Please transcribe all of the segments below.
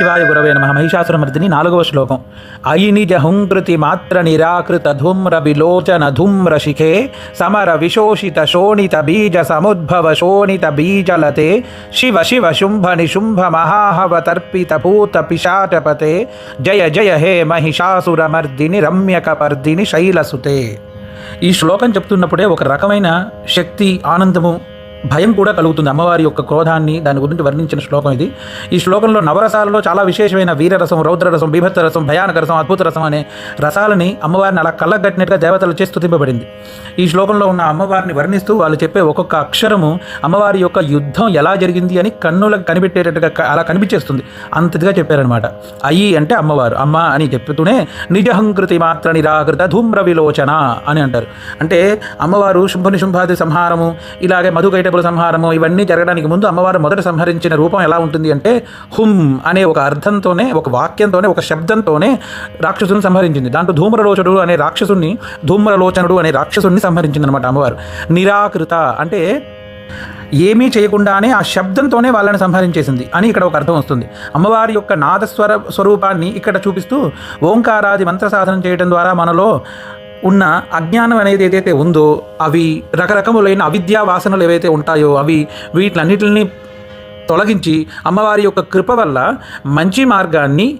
శివాయ గురవే నమ. మహిషాసురమర్దిని నాలుగవ శ్లోకం. అయినిజహుంకృతి హుంకృతి మాత్ర నిరాకృత ధూమ్ర విలోచన ధూమ్ర శిఖే సమర విశోషిత శోణిత బీజ సముద్భవ శోణిత బీజలతే శివ శివ శుంభ నిశుంభ మహాహవ తర్పిత భూత పిశాచపతే జయ జయ హే మహిషాసురమర్దిని రమ్యకపర్దిని శైలసుతే. ఈ శ్లోకం చెప్తున్నప్పుడే ఒక రకమైన శక్తి ఆనందము భయం కూడా కలుగుతుంది. అమ్మవారి యొక్క క్రోధాన్ని దాని గురించి వర్ణించిన శ్లోకం ఇది. ఈ శ్లోకంలో నవరసాలలో చాలా విశేషమైన వీరరసం రౌద్రరసం బీభత్స రసం భయానక రసం అద్భుత రసం అనే రసాలని అమ్మవారిని అలా కళ్ళగట్టినట్టుగా దేవతలు చేసి స్తుతింపబడింది ఈ శ్లోకంలో ఉన్న అమ్మవారిని వర్ణిస్తూ వాళ్ళు చెప్పే ఒక్కొక్క అక్షరము అమ్మవారి యొక్క యుద్ధం ఎలా జరిగింది అని కన్నులకు కనిపెట్టేటట్టుగా అలా కనిపించేస్తుంది. అంతదిగా చెప్పారనమాట అయ్యి అంటే అమ్మవారు. అమ్మ అని చెప్తూనే నిజహంకృతి మాత్ర నిరాకృత ధూమ్ర విలోచన అని అంటారు. అంటే అమ్మవారు శుంభ నిశుంభాది సంహారము ఇలాగే మధుకైటపుల సంహారము ఇవన్నీ జరగడానికి ముందు అమ్మవారు మొదట సంహరించిన రూపం ఎలా ఉంటుంది అంటే హుం అనే ఒక అర్థంతోనే ఒక వాక్యంతోనే ఒక శబ్దంతోనే రాక్షసుని సంహరించింది. దాంట్లో ధూమ్రలోచనుడు అనే రాక్షసుని ధూమ్రలోచనుడు అనే రాక్షసుని సంహరించింది అనమాట అమ్మవారు. నిరాకృత అంటే ఏమీ చేయకుండానే ఆ శబ్దంతోనే వాళ్ళని సంహరించేసింది అని ఇక్కడ ఒక అర్థం వస్తుంది. అమ్మవారి యొక్క నాదస్వర స్వరూపాన్ని ఇక్కడ చూపిస్తూ ఓంకారాది మంత్ర సాధన చేయడం ద్వారా మనలో ఉన్న అజ్ఞానం అనేది ఏదైతే ఉందో అవి రకరకములైన అవిద్యా వాసనలు ఏవైతే ఉంటాయో అవి వీటిలన్నిటిని తొలగించి అమ్మవారి యొక్క కృప వల్ల మంచి మార్గాన్ని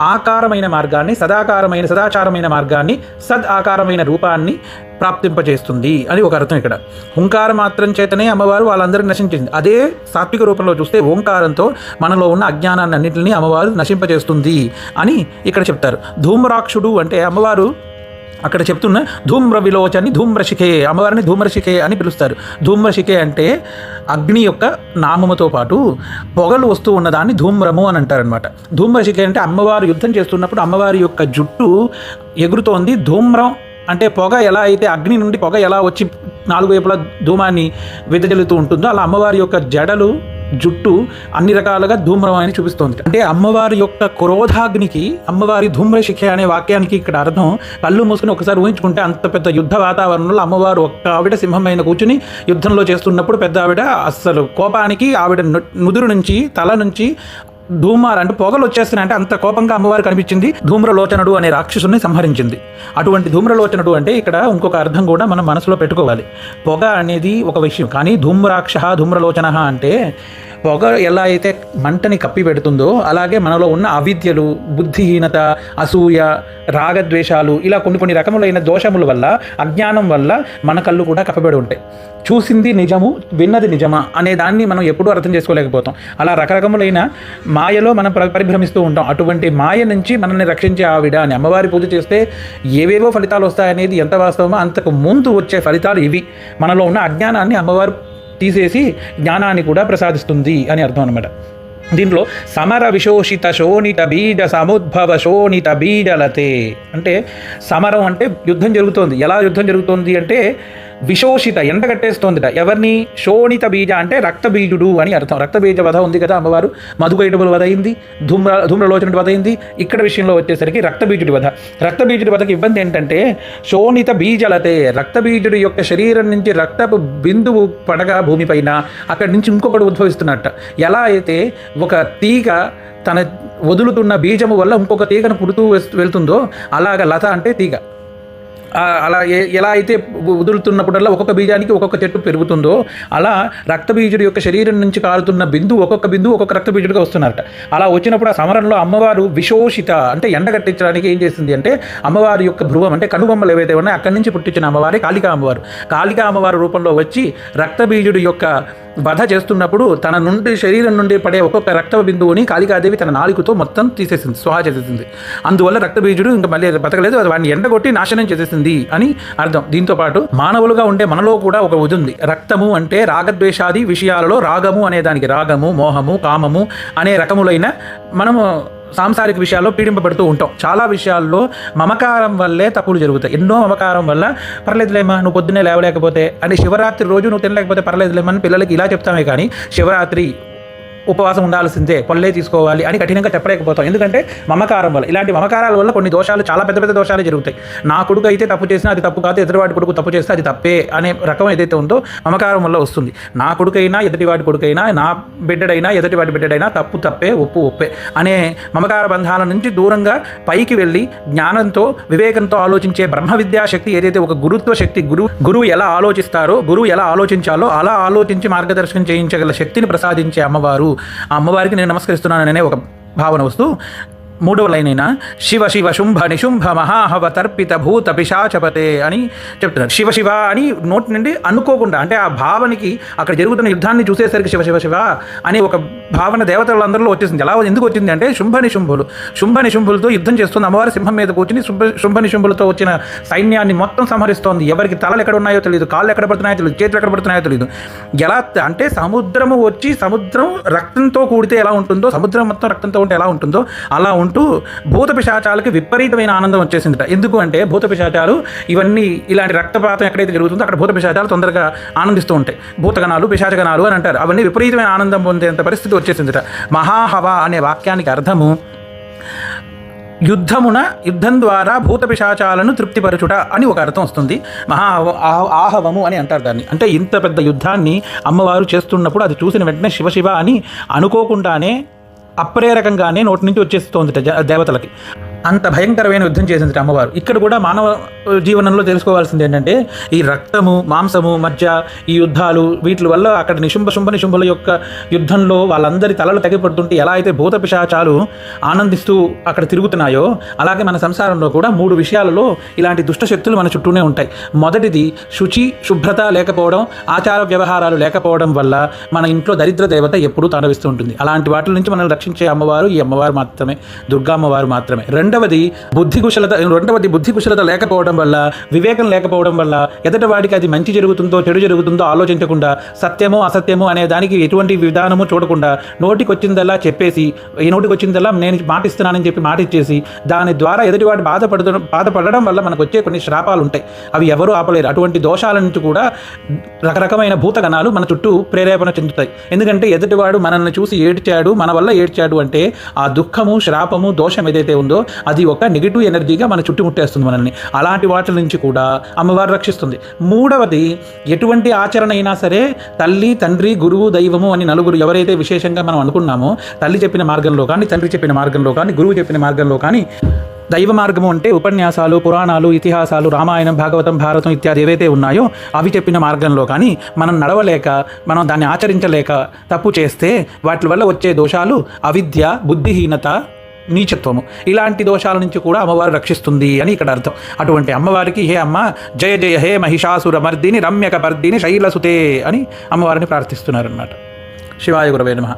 ఆకారమైన మార్గాన్ని సదాకారమైన సదాచారమైన మార్గాన్ని సద్ ఆకారమైన రూపాన్ని ప్రాప్తింపజేస్తుంది అని ఒక అర్థం ఇక్కడ. హుంకార మాత్రం చేతనే అమ్మవారు వాళ్ళందరినీ నశించింది. అదే సాత్విక రూపంలో చూస్తే ఓంకారంతో మనలో ఉన్న అజ్ఞానాన్ని అన్నింటినీ అమ్మవారు నశింపజేస్తుంది అని ఇక్కడ చెప్తారు. ధూమ్రాక్షుడు అంటే అమ్మవారు అక్కడ చెప్తున్న ధూమ్ర విలోచని ధూమ్రశిఖే అమ్మవారిని ధూమ్రశిఖే అని పిలుస్తారు. ధూమ్రశిఖే అంటే అగ్ని యొక్క నామముతో పాటు పొగలు వస్తూ ఉన్నదాన్ని ధూమ్రము అని అంటారనమాట ధూమ్రశిఖే అంటే అమ్మవారు యుద్ధం చేస్తున్నప్పుడు అమ్మవారి యొక్క జుట్టు ఎగురుతోంది. ధూమ్రం అంటే పొగ ఎలా అయితే అగ్ని నుండి పొగ ఎలా వచ్చి నాలుగు వైపులా ధూమాన్ని వెదజల్లుతూ ఉంటుందో అలా అమ్మవారి యొక్క జడలు జుట్టు అన్ని రకాలుగా ధూమ్రమని చూపిస్తోంది. అంటే అమ్మవారి యొక్క క్రోధాగ్నికి అమ్మవారి ధూమ్రశిఖ అనే వాక్యానికి ఇక్కడ అర్థం కళ్ళు మూసుకుని ఒకసారి ఊహించుకుంటే అంత పెద్ద యుద్ధ వాతావరణంలో అమ్మవారు ఒక్క ఆవిడ సింహమైన కూర్చుని యుద్ధంలో చేస్తున్నప్పుడు పెద్ద ఆవిడ అస్సలు కోపానికి ఆవిడ నుదురు నుంచి తల నుంచి ధూమార్ అంటే పొగలు వచ్చేస్తున్నాయి అంటే అంత కోపంగా అమ్మవారు కనిపించింది. ధూమ్రలోచనుడు అనే రాక్షసుని సంహరించింది. అటువంటి ధూమ్రలోచనుడు అంటే ఇక్కడ ఇంకొక అర్థం కూడా మనం మనసులో పెట్టుకోవాలి. పొగ అనేది ఒక విషయం. కానీ ధూమ్రాక్ష ధూమ్రలోచన అంటే పొగ ఎలా అయితే మంటని కప్పి పెడుతుందో అలాగే మనలో ఉన్న అవిద్యలు బుద్ధిహీనత అసూయ రాగద్వేషాలు ఇలా కొన్ని కొన్ని రకములైన దోషముల వల్ల అజ్ఞానం వల్ల మన కళ్ళు కూడా కప్పబడి ఉంటాయి. చూసింది నిజము విన్నది నిజమా అనే దాన్ని మనం ఎప్పుడూ అర్థం చేసుకోలేకపోతాం. అలా రకరకములైన మాయలో మనం పరిభ్రమిస్తూ ఉంటాం. అటువంటి మాయ నుంచి మనల్ని రక్షించే ఆవిడ అని అమ్మవారి పూజ చేస్తే ఏవేవో ఫలితాలు వస్తాయనేది ఎంత వాస్తవమో అంతకు ముందు వచ్చే ఫలితాలు ఇవి. మనలో ఉన్న అజ్ఞానాన్ని అమ్మవారు తీసేసి జ్ఞానాన్ని కూడా ప్రసాదిస్తుంది అని అర్థం అనమాట దీంట్లో సమర విశోషిత శోణిత బీజ సముద్భవ శోణిత బీజలతే. అంటే సమరం అంటే యుద్ధం జరుగుతోంది. ఎలా యుద్ధం జరుగుతోంది అంటే విశోషిత ఎండ కట్టేస్తోందిట. ఎవరిని? శోణిత బీజ అంటే రక్తబీజుడు అని అర్థం. రక్తబీజ వధ ఉంది కదా అమ్మవారు. మధుకైటబుల వధ అయింది. ధూమ్ర ధూమ్రలోచనుడి వధ అయింది. ఇక్కడ విషయంలో వచ్చేసరికి రక్తబీజుడి వధ. రక్తబీజుడి వధకి ఇబ్బంది ఏంటంటే శోణిత బీజలతే రక్తబీజుడి యొక్క శరీరం నుంచి రక్తపు బిందువు పడగా భూమిపైన అక్కడి నుంచి ఇంకొకటి ఉద్భవిస్తున్నట్ట. ఎలా అయితే ఒక తీగ తన వదులుతున్న బీజము వల్ల ఇంకొక తీగను పుడుతూ వెళ్తుందో అలాగ లత అంటే తీగ. అలా ఎలా అయితే వదులుతున్నప్పుడల్లా ఒక్కొక్క బీజానికి ఒక్కొక్క చెట్టు పెరుగుతుందో అలా రక్తబీజుడి యొక్క శరీరం నుంచి కారుతున్న బిందువు ఒక్కొక్క బిందువు ఒక్కొక్క రక్తబీజుడిగా వస్తున్నారట అలా వచ్చినప్పుడు ఆ సమరంలో అమ్మవారు విశోషిత అంటే ఎండగట్టించడానికి ఏం చేసింది అంటే అమ్మవారి యొక్క భ్రువం అంటే కనుబొమ్మలు ఏవైతే ఉన్నాయో అక్కడి నుంచి పుట్టించిన అమ్మవారి కాళికా అమ్మవారు. కాళికా అమ్మవారి రూపంలో వచ్చి రక్తబీజుడి యొక్క వధ చేస్తున్నప్పుడు తన నుండి శరీరం నుండి పడే ఒక్కొక్క రక్త బిందువుని కాళికాదేవి తన నాలుగుతో మొత్తం తీసేసింది స్వాహ చేసేసింది. అందువల్ల రక్తబీజుడు ఇంకా మళ్ళీ బతకలేదు అది వాడిని ఎండగొట్టి నాశనం చేసేసింది అని అర్థం. దీంతో పాటు మానవులుగా ఉండే మనలో కూడా ఒక ఇది ఉంది. రక్తము అంటే రాగద్వేషాది విషయాలలో రాగము అనే దానికి రాగము మోహము కామము అనే రకములైన మనము సాంసారిక విషయాల్లో పీడింపబడుతూ ఉంటాం. చాలా విషయాల్లో మమకారం వల్లే తప్పులు జరుగుతాయి. ఎన్నో మమకారం వల్ల పర్లేదులేమా నువ్వు పొద్దున్నే లేవలేకపోతే అని శివరాత్రి రోజు నువ్వు తినలేకపోతే పర్లేదులేమని పిల్లలకి ఇలా చెప్తామే కానీ శివరాత్రి ఉపవాసం ఉండాల్సిందే పళ్ళే తీసుకోవాలి అని కఠినంగా చెప్పలేకపోతాం. ఎందుకంటే మమకారం వల్ల ఇలాంటి మమకారాల వల్ల కొన్ని దోషాలు చాలా పెద్ద పెద్ద దోషాలు జరుగుతాయి. నా కొడుకు అయితే తప్పు చేసినా అది తప్పు కాదు ఎదుటివాడి కొడుకు తప్పు చేస్తే అది తప్పే అనే రకం ఏదైతే ఉందో మమకారం వల్ల వస్తుంది. నా కొడుకైనా ఎదుటివాడి కొడుకైనా నా బిడ్డడైనా ఎదుటివాడి బిడ్డడైనా తప్పు తప్పే ఒప్పు ఒప్పే అనే మమకార బంధాల నుంచి దూరంగా పైకి వెళ్ళి జ్ఞానంతో వివేకంతో ఆలోచించే బ్రహ్మ విద్యా శక్తి ఏదైతే ఒక గురుత్వ శక్తి గురు గురువు ఎలా ఆలోచిస్తారో గురువు ఎలా ఆలోచించాలో అలా ఆలోచించి మార్గదర్శనం చేయించగల శక్తిని ప్రసాదించే అమ్మవారు ఆ అమ్మవారికి నేను నమస్కరిస్తున్నాననే ఒక భావన వస్తూ మూడవ లైన్ అయినా శివ శివ శుంభ నిశుంభ మహాహవ తర్పిత భూత పిశాచపతే అని చెప్తున్నారు. శివ శివ అని నోటి నుండి అనుకోకుండా అంటే ఆ భావనకి అక్కడ జరుగుతున్న యుద్ధాన్ని చూసేసరికి శివ శివ శివ అని ఒక భావన దేవతలందరిలో వచ్చేసింది. ఎలా ఎందుకు వచ్చింది అంటే శుంభ నిశుంభులు శుంభ నిశుంభులతో యుద్ధం చేస్తుంది. అమ్మవారి సింహం మీద కూర్చుని శుంభ శుంభ నిశుంభులతో వచ్చిన సైన్యాన్ని మొత్తం సంహరిస్తోంది. ఎవరికి తలలు ఎక్కడ ఉన్నాయో తెలియదు కాళ్ళు ఎక్కడ పడుతున్నాయో తెలియదు చేతులు ఎక్కడ పడుతున్నాయో తెలియదు ఎలా అంటే సముద్రము వచ్చి సముద్రం రక్తంతో కూడితే ఎలా ఉంటుందో సముద్రం మొత్తం రక్తంతో ఉంటే ఎలా ఉంటుందో అలా ఉంటూ భూత పిశాచాలకి విపరీతమైన ఆనందం వచ్చేసిందిట. ఎందుకు అంటే భూత పిశాచాలు ఇవన్నీ ఇలాంటి రక్తపాతం ఎక్కడైతే జరుగుతుందో అక్కడ భూత పిశాచాలు తొందరగా ఆనందిస్తూ ఉంటాయి. భూతగణాలు పిశాచగణాలు అని అంటారు. అవన్నీ విపరీతమైన ఆనందం పొందేంత పరిస్థితి వచ్చేసిందిట. మహాహవ అనే వాక్యానికి అర్థము యుద్ధమున యుద్ధం ద్వారా భూత పిశాచాలను తృప్తిపరచుట అని ఒక అర్థం వస్తుంది. మహా ఆహవము అని అంటారు దాన్ని. అంటే ఇంత పెద్ద యుద్ధాన్ని అమ్మవారు చేస్తున్నప్పుడు అది చూసిన వెంటనే శివ అని అనుకోకుండానే అప్రేరకంగానే నోటి నుంచి వచ్చేస్తోంది దేవతలకి. అంత భయంకరమైన యుద్ధం చేసింది అమ్మవారు. ఇక్కడ కూడా మానవ జీవనంలో తెలుసుకోవాల్సింది ఏంటంటే ఈ రక్తము మాంసము మధ్య ఈ యుద్ధాలు వీటి వల్ల అక్కడ నిశుంభ శుంభ నిశుంభుల యొక్క యుద్ధంలో వాళ్ళందరి తలలు తగిపడుతుంటే ఎలా అయితే భూత పిశాచాలు ఆనందిస్తూ అక్కడ తిరుగుతున్నాయో అలాగే మన సంసారంలో కూడా మూడు విషయాలలో ఇలాంటి దుష్ట శక్తులు మన చుట్టూనే ఉంటాయి. మొదటిది శుచి శుభ్రత లేకపోవడం ఆచార వ్యవహారాలు లేకపోవడం వల్ల మన ఇంట్లో దరిద్ర దేవత ఎప్పుడూ తాండవిస్తూ ఉంటుంది. అలాంటి వాటి నుంచి మనల్ని రక్షించే అమ్మవారు ఈ అమ్మవారు మాత్రమే దుర్గా అమ్మవారు మాత్రమే. రెండవది బుద్ధి కుశలత రెండవది బుద్ధి కుశలత లేకపోవడం వల్ల వివేకం లేకపోవడం వల్ల ఎదుటి వాడికి అది మంచి జరుగుతుందో చెడు జరుగుతుందో ఆలోచించకుండా సత్యమో అసత్యమో అనే దానికి ఎటువంటి విధానము చూడకుండా నోటికొచ్చిందల్లా చెప్పేసి ఈ నోటికొచ్చిందల్లా నేను మాటిస్తున్నానని చెప్పి మాటిచ్చేసి దాని ద్వారా ఎదుటివాడు బాధపడడం బాధపడడం వల్ల మనకు వచ్చే కొన్ని శ్రాపాలు ఉంటాయి అవి ఎవరూ ఆపలేరు. అటువంటి దోషాల నుంచి కూడా రకరకమైన భూతగణాలు మన చుట్టూ ప్రేరేపణ చెందుతాయి. ఎందుకంటే ఎదుటివాడు మనల్ని చూసి ఏడ్చాడు మన వల్ల ఏడ్చాడు అంటే ఆ దుఃఖము శ్రాపము దోషం ఏదైతే ఉందో అది ఒక నెగిటివ్ ఎనర్జీగా మన చుట్టుముట్టేస్తుంది మనల్ని. అలాంటి వాటి నుంచి కూడా అమ్మవారు రక్షిస్తుంది. మూడవది ఎటువంటి ఆచరణ అయినా సరే తల్లి తండ్రి గురువు దైవము అని నలుగురు ఎవరైతే విశేషంగా మనం అనుకున్నామో తల్లి చెప్పిన మార్గంలో కానీ తండ్రి చెప్పిన మార్గంలో కానీ గురువు చెప్పిన మార్గంలో కానీ దైవ మార్గము అంటే ఉపన్యాసాలు పురాణాలు ఇతిహాసాలు రామాయణం భాగవతం భారతం ఇత్యాది ఏవైతే ఉన్నాయో అవి చెప్పిన మార్గంలో కానీ మనం నడవలేక మనం దాన్ని ఆచరించలేక తప్పు చేస్తే వాటి వల్ల వచ్చే దోషాలు అవిద్య బుద్ధిహీనత నీచత్వము. ఇలాంటి దోషాల నుంచి కూడా అమ్మవారు రక్షిస్తుంది అని ఇక్కడ అర్థం. అటువంటి అమ్మవారికి హే అమ్మ జయ జయ హే మహిషాసుర మర్దిని రమ్యక పర్దిని శైలసుతే అని అమ్మవారిని ప్రార్థిస్తున్నారన్నమాట. శివాయ గురవే నమ.